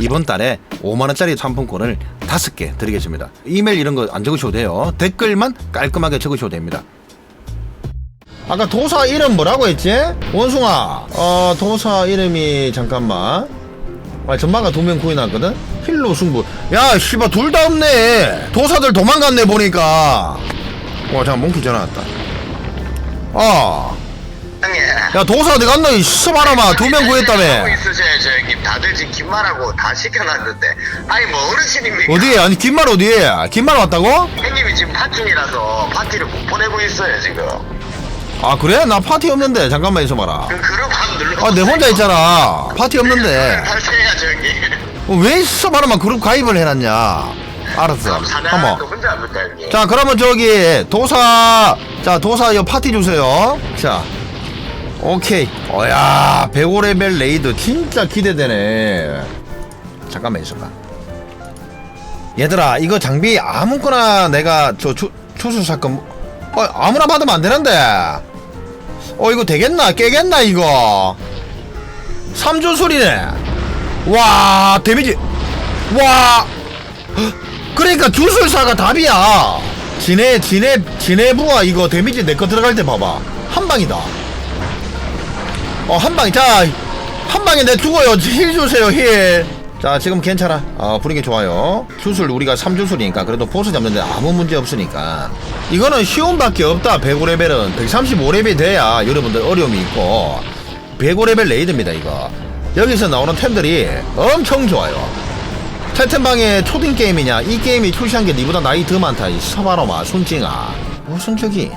이번 달에 5만원짜리 상품권을 5개 드리겠습니다. 이메일 이런 거 안 적으셔도 돼요. 댓글만 깔끔하게 적으셔도 됩니다. 아까 도사 이름 뭐라고 했지? 원숭아. 어, 도사 이름이 잠깐만. 아, 전마가 두 명 구해놨거든? 힐로 승부. 야, 씨발, 둘 다 없네. 도사들 도망갔네, 보니까. 와, 잠깐, 몽키 전화 왔다. 아. 형님. 야, 도사 어디 갔노? 이 씨발아마, 두 명 하고 구했다며. 있으셔야죠 형님. 다들 지금 긴말하고 다 시켜놨는데. 아니 뭐 어르신입니까? 어디에? 아니, 긴말 어디에? 긴말 왔다고? 형님이 지금 파충이라서 파티를 못 보내고 있어요 지금. 아, 그래? 나 파티 없는데. 잠깐만 있어봐라. 그 그룹 한번 눌러. 아, 내 혼자 있잖아. 파티 없는데. 탈퇴해야죠 형님. 어, 왜 씨발아마 그룹 가입을 해놨냐? 알았어. 그럼 한번. 혼자 합니까 형님? 자 그러면 저기 도사 자 도사 요 파티 주세요 자 오케이. 어야 105레벨 레이드 진짜 기대되네. 잠깐만 있어봐. 얘들아 이거 장비 아무거나 내가 저 추, 추수 사건 어 아무나 받으면 안 되는데. 어 이거 되겠나? 깨겠나 이거? 3주 소리네. 와 데미지. 와. 그러니까 주술사가 답이야. 지네 지네 지네부가 이거 데미지 내 거 들어갈 때 봐봐. 한 방이다. 어 한 방이 자한 방에 내 죽어요. 힐 주세요 힐. 자 지금 괜찮아. 어 분위기 좋아요. 주술 우리가 3주술이니까 그래도 보스 잡는데 아무 문제 없으니까 이거는 쉬움밖에 없다. 105레벨은 135레벨 돼야 여러분들 어려움이 있고 105레벨 레이드입니다 이거. 여기서 나오는 템들이 엄청 좋아요. 채팅방에 초딩 게임이냐 이 게임이 출시한 게 니보다 나이 더 많다 이 서바로마 순찡아 무슨 저기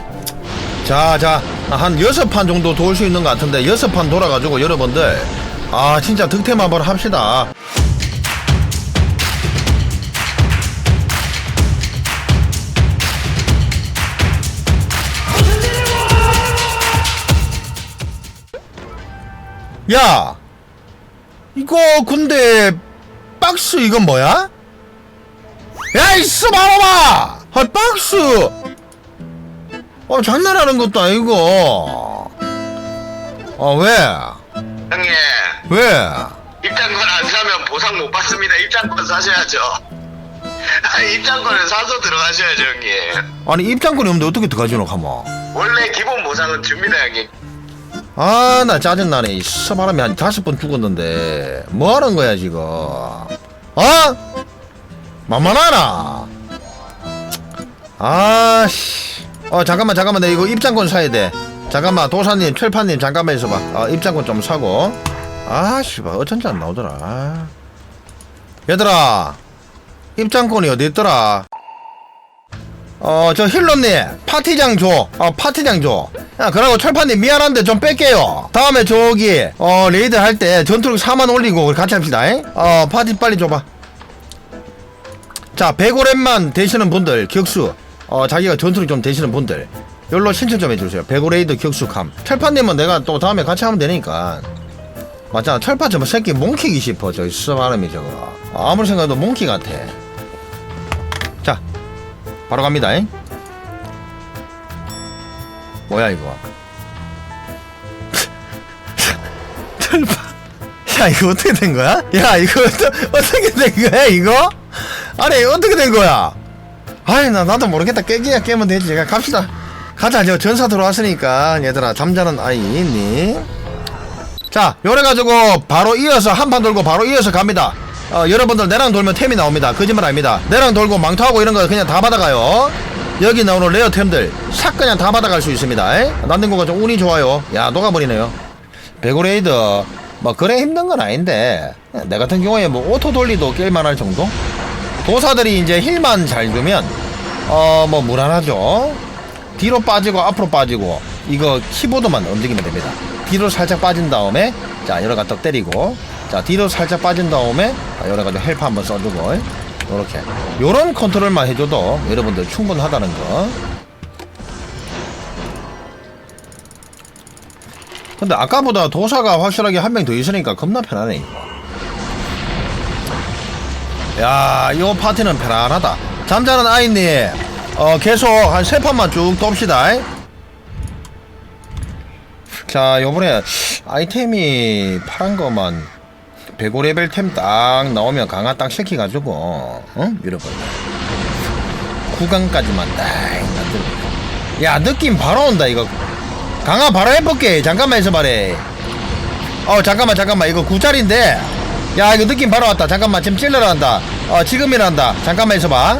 자 자 한 여섯 판 정도 돌수 있는 것 같은데 여섯 판 돌아가지고 여러분들 아 진짜 득템 한번 합시다. 야 이거 근데 박스 이건 뭐야? 야 이씨 봐봐봐 아 박스 어 장난하는 것도 아니고 어 왜? 형님 왜? 입장권 안 사면 보상 못 받습니다. 입장권 사셔야죠. 아, 입장권을 사서 들어가셔야죠 형님. 아니 입장권이 없는데 어떻게 들어가지노 가만 원래 기본 보상은 줍니다 형님. 아 나 짜증나네 이 사람이 한 다섯 번 죽었는데 뭐 하는 거야 지금 어? 만만하나 아씨 어 잠깐만 잠깐만 나 이거 입장권 사야 돼 잠깐만 도사님 철판님 잠깐만 있어봐 어, 입장권 좀 사고 아씨 봐 어쩐지 안 나오더라 아. 얘들아 입장권이 어디 있더라 어, 저 힐러님, 파티장 줘. 어, 파티장 줘. 야, 그러고 철판님 미안한데 좀 뺄게요. 다음에 저기, 어, 레이드 할 때 전투력 4만 올리고 같이 합시다. 잉? 어, 파티 빨리 줘봐. 자, 105렘만 되시는 분들, 격수. 어, 자기가 전투력 좀 되시는 분들. 열로 신청 좀 해주세요. 105레이드 격수감. 철판님은 내가 또 다음에 같이 하면 되니까. 맞잖아. 철파 저뭐 새끼 몽키기 싶어. 저기 스바람이 저거. 아무리 생각해도 몽키 같아. 자, 바로 갑니다. 잉? 뭐야 이거? 철파. 야 이거 어떻게 된 거야? 야 이거 어떻게 된 거야 이거? 아니 어떻게 된 거야? 아이 나 나도 모르겠다 깨기야 깨면 되지. 가, 갑시다. 가자 저 전사 들어왔으니까 얘들아 잠자는 아이 있니? 자 요래 가지고 바로 이어서 한 판 돌고 바로 이어서 갑니다. 어, 여러분들 내랑 돌면 템이 나옵니다. 거짓말 아닙니다. 내랑 돌고 망토하고 이런 거 그냥 다 받아가요. 여기 나오는 레어템들 싹 그냥 다 받아갈 수 있습니다. 에? 난닝고가 좀 운이 좋아요. 야 녹아버리네요. 베고레이드 뭐 그래 힘든 건 아닌데 내 같은 경우에 뭐 오토 돌리도 깰만할 정도? 도사들이 이제 힐만 잘 주면 어 뭐 무난하죠. 뒤로 빠지고 앞으로 빠지고 이거 키보드만 움직이면 됩니다. 뒤로 살짝 빠진 다음에 자 여러 가닥 때리고 자 뒤로 살짝 빠진 다음에 자, 여러 가지 헬프 한번 써주고 요렇게 요런 컨트롤만 해줘도 여러분들 충분하다는 거. 근데 아까보다 도사가 확실하게 한 명 더 있으니까 겁나 편하네. 야, 요 파티는 편안하다. 잠자는 아이님, 어, 계속 한 세 판만 쭉 돕시다. 자, 요번에 아이템이 파란 거만 105레벨 템 딱 나오면 강화 딱 시켜가지고 어? 여러분 구강까지만 딱 만들고 야 느낌 바로 온다 이거. 강화 바로 해볼게. 잠깐만 있어봐래 어 잠깐만 잠깐만. 이거 9짜리인데. 야 이거 느낌 바로 왔다. 잠깐만 지금 찔러라 한다. 어 지금이란다. 잠깐만 있어봐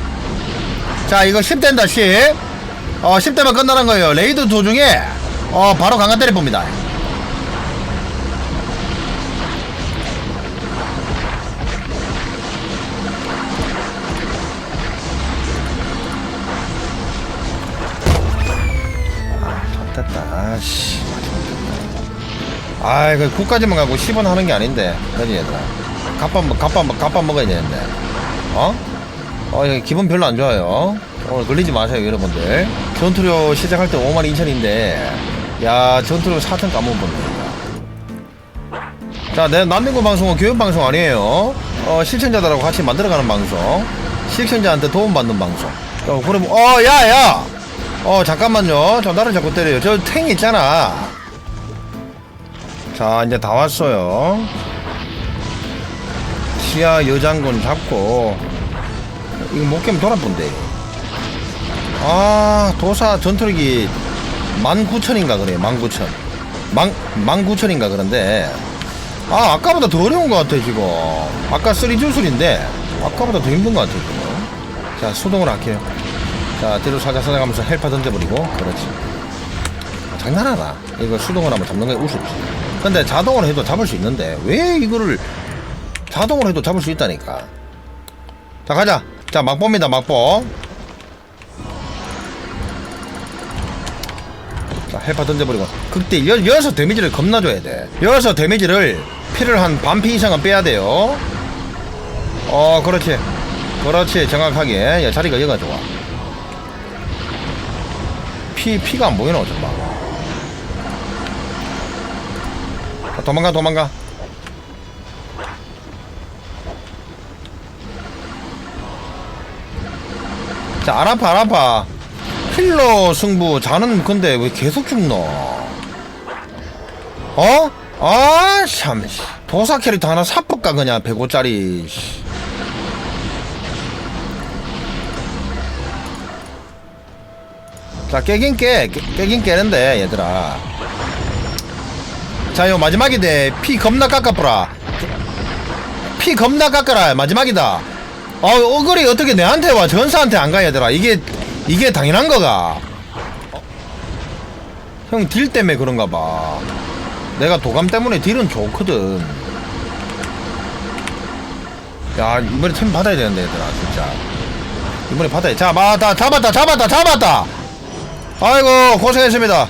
자 이거 10된다 10 어, 10대만 끝나는 거예요. 레이드 도중에, 어, 바로 강화 때려봅니다. 아, 됐다. 아씨. 아, 이거 9까지만 가고 10원 하는 게 아닌데. 그지, 얘들아. 갑밥, 먹- 갑밥, 먹- 갑밥 먹어야 되는데. 어? 어, 이거 기분 별로 안 좋아요. 오늘 걸리지 마세요, 여러분들. 전투료 시작할 때 5만 2천인데, 야, 전투료 4천 까먹었네. 자, 내 난닝구 방송은 교육방송 아니에요. 어, 실천자들하고 같이 만들어가는 방송. 실천자한테 도움받는 방송. 어, 그럼, 어, 야, 야! 어, 잠깐만요. 저 나를 자꾸 때려요. 저 탱 있잖아. 자, 이제 다 왔어요. 시야 여장군 잡고, 이거 못 깨면 돌아본대. 아, 도사 전투력이 19,000인가 그래, 19,000. 만, 19,000인가 그런데. 아, 아까보다 더 어려운 것 같아, 지금. 아까 3 주술인데, 아까보다 더 힘든 것 같아, 지금. 자, 수동을 할게요. 자, 뒤로 살짝 살짝하면서 헬파 던져버리고, 그렇지. 아, 장난하나? 이거 수동을 하면 잡는 게 우습지. 근데 자동으로 해도 잡을 수 있는데, 왜 이거를 자동으로 해도 잡을 수 있다니까. 자, 가자. 자, 막봅니다, 막보. 자, 헬파 던져버리고. 극대 여, 여기서 데미지를 겁나 줘야 돼. 여기서 데미지를 피를 한 반피 이상은 빼야 돼요. 어, 그렇지. 그렇지. 정확하게. 야, 자리가 여기가 좋아. 피, 피가 안 보이나. 자, 도망가, 도망가. 자, 안 아파. 힐러 승부, 자는 근데 왜 계속 죽노? 어? 아, 참. 씨. 도사 캐릭터 하나 사볼까, 그냥, 105짜리. 자, 깨긴 깨. 깨, 깨긴 깨는데, 얘들아. 자, 요 마지막인데, 피 겁나 깎아보라. 피 겁나 깎아라. 마지막이다. 어, 어글이 어떻게 내한테 와? 전사한테 안 가, 얘들아. 이게, 이게 당연한 거가. 어? 형딜 때문에 그런가 봐. 내가 도감 때문에 딜은 좋거든. 야, 이번에 템 받아야 되는데, 얘들아, 진짜. 이번에 받아야 자, 맞다, 잡았다, 잡았다, 잡았다! 아이고, 고생했습니다.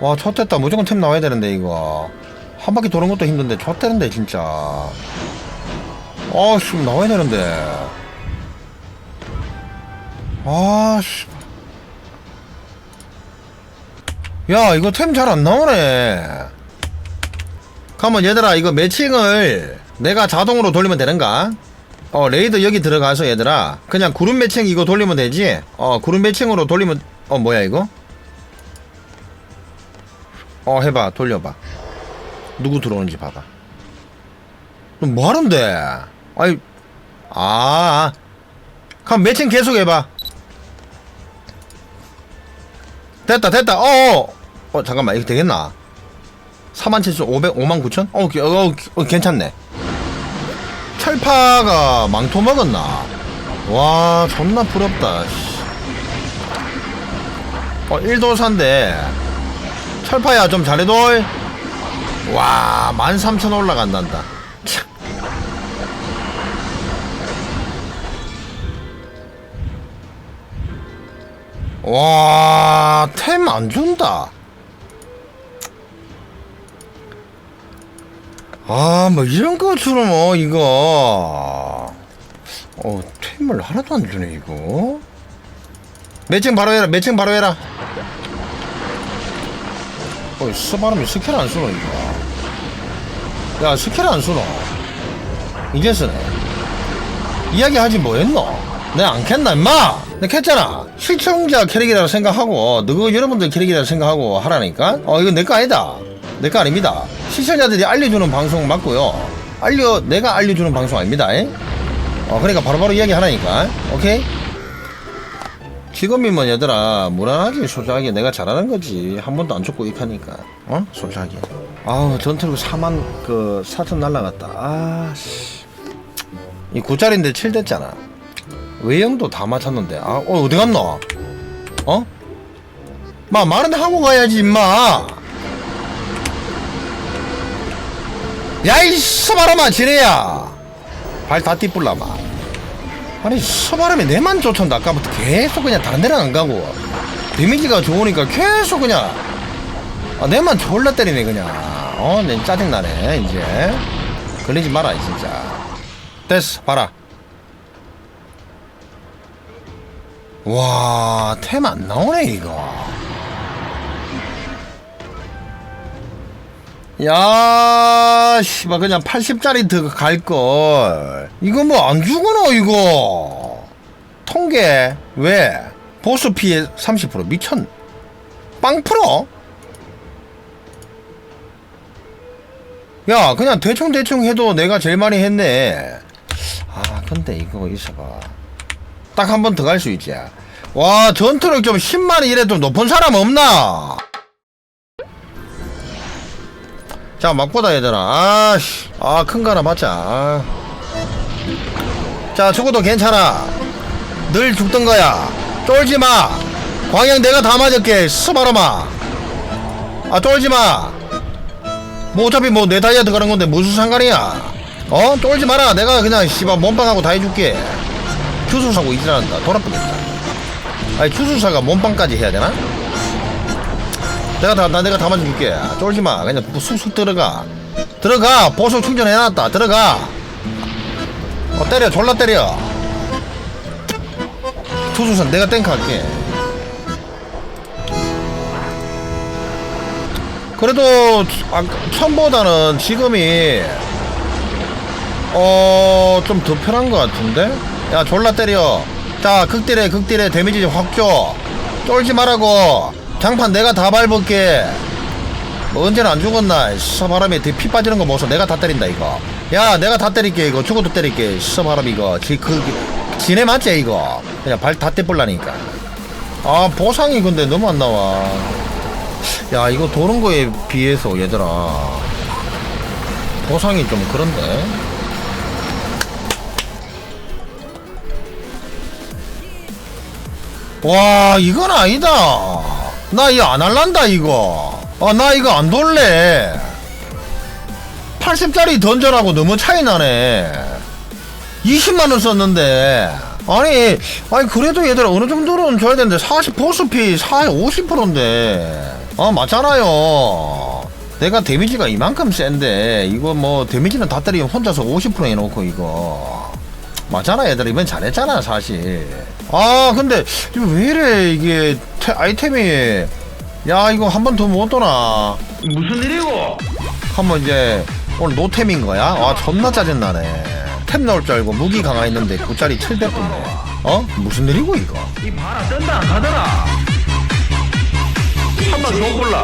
와, 쳤됐다. 무조건 템 나와야 되는데, 이거. 한 바퀴 도는 것도 힘든데, 쳤대는데, 진짜. 아, 씨, 나와야 되는데. 아, 씨. 야, 이거 템 잘 안 나오네. 가만, 얘들아, 이거 매칭을 내가 자동으로 돌리면 되는가? 어, 레이더 여기 들어가서 얘들아, 그냥 구름 매칭 이거 돌리면 되지? 어, 구름 매칭으로 돌리면, 어, 뭐야, 이거? 어, 해봐, 돌려봐. 누구 들어오는지 봐봐. 너 뭐 하는데? 아이, 아, 그럼 매칭 계속 해봐. 됐다, 됐다. 어, 어, 어 잠깐만, 이거 되겠나? 47,500, 59,000? 어, 기- 어, 기- 어, 괜찮네. 철파가 망토 먹었나? 와, 존나 부럽다, 씨. 어, 1도사인데, 철파야, 좀 잘해도. 와, 13,000 올라간단다. 와, 템 안 준다. 아, 뭐 이런 거 주로 뭐 이거. 어, 템을 하나도 안 주네 이거. 매칭 바로 해라. 매칭 바로 해라. 어, 스바람이 스킬 안 쓰노 이거. 야, 스킬 안 쓰노. 이제 쓰네. 이야기하지 뭐했노? 내가 안 캤나 임마? 내가 캤잖아. 시청자 캐릭이라고 생각하고 너그 여러분들 캐릭이라고 생각하고 하라니까? 어 이거 내거 아니다. 내 거 아닙니다. 시청자들이 알려주는 방송 맞고요. 알려 내가 알려주는 방송 아닙니다 에? 어 그러니까 바로바로 이야기 하나니까. 오케이? 지금이면 얘들아 무난하게 솔직하게. 내가 잘하는 거지. 한 번도 안 죽고 익하니까. 어? 솔직하게. 아우 전투력 4만 그 4천 날라갔다. 아씨. 이 9짜리인데 7 됐잖아 외형도 다 맞췄는데. 아 어, 어디 갔노? 어? 마 말은 하고 가야지 임마. 야이 스바람아 지레야. 발 다 띠뿔라마. 아니 스바람이 내만 쫓았는데 아까부터 계속 그냥 다른 데랑 안 가고. 데미지가 좋으니까 계속 그냥. 아 내만 졸라 때리네 그냥. 어 내 짜증나네 이제. 걸리지 마라 진짜. 됐어 봐라 와, 템 안 나오네, 이거. 야, 씨발, 그냥 80짜리 더 갈걸. 이거 뭐 안 죽어노, 이거. 통계. 왜? 보스 피해 30% 미쳤. 빵 풀어? 야, 그냥 대충대충 해도 내가 제일 많이 했네. 아, 근데 이거 있어봐. 딱 한 번 더 갈 수 있지. 와, 전투력 좀 10만원 이래 좀 높은 사람 없나? 자, 막보다 얘들아. 아, 씨. 아, 큰 거 하나 받자. 아. 자, 죽어도 괜찮아. 늘 죽던 거야. 쫄지 마. 광양 내가 다 맞을게. 스바라마. 아, 쫄지 마. 뭐 어차피 뭐 내 다이아 들어가는 건데 무슨 상관이야. 어? 쫄지 마라. 내가 그냥 씨발 몸빵하고 다 해줄게. 추수사고 이지랄한다. 돌아쁘겠다. 아니 추수사가 몸빵까지 해야 되나? 내가 다, 나 내가 다 맞아줄게. 쫄지마. 그냥 쑥쑥 들어가. 들어가! 보석 충전해놨다. 들어가! 어 때려. 졸라 때려. 추수사 내가 땡크 할게. 그래도 아, 처음보다는 지금이 어, 좀 더 편한 것 같은데? 야, 졸라 때려. 자, 극딜에, 극딜에 데미지 좀 확 줘. 쫄지 말라고. 장판 내가 다 밟을게. 뭐 언제는 안 죽었나? 시사 바람에 피 빠지는 거 보소. 내가 다 때린다, 이거. 야, 내가 다 때릴게, 이거. 죽어도 때릴게. 시사 바람 이거. 지, 그, 지네 맞지, 이거? 그냥 발 다 떼볼라니까. 아, 보상이 근데 너무 안 나와. 야, 이거 도는 거에 비해서, 얘들아. 보상이 좀 그런데? 와 이건 아니다. 나 이거 안 할란다 이거. 아나 이거 안 돌래. 80짜리 던전하고 너무 차이 나네. 20만원 썼는데. 아니 아니 그래도 얘들아 어느 정도는 줘야 되는데 40 보스피 4 50%인데. 아 맞잖아요. 내가 데미지가 이만큼 센데 이거 뭐 데미지는 다 때리면 혼자서 50% 해놓고 이거 맞잖아 얘들아 이번 잘했잖아 사실 아 근데 이거 왜 이래 이게 태- 아이템이 야 이거 한 번 더 못 도나 무슨 일이고? 한번 이제 오늘 노템인 거야? 아 존나 짜증나네 템 나올 줄 알고 무기 강화 했는데 9짜리 700분네 어? 무슨 일이고 이거 이 봐라 뜬다 안 가더라. 한 번 더 골라.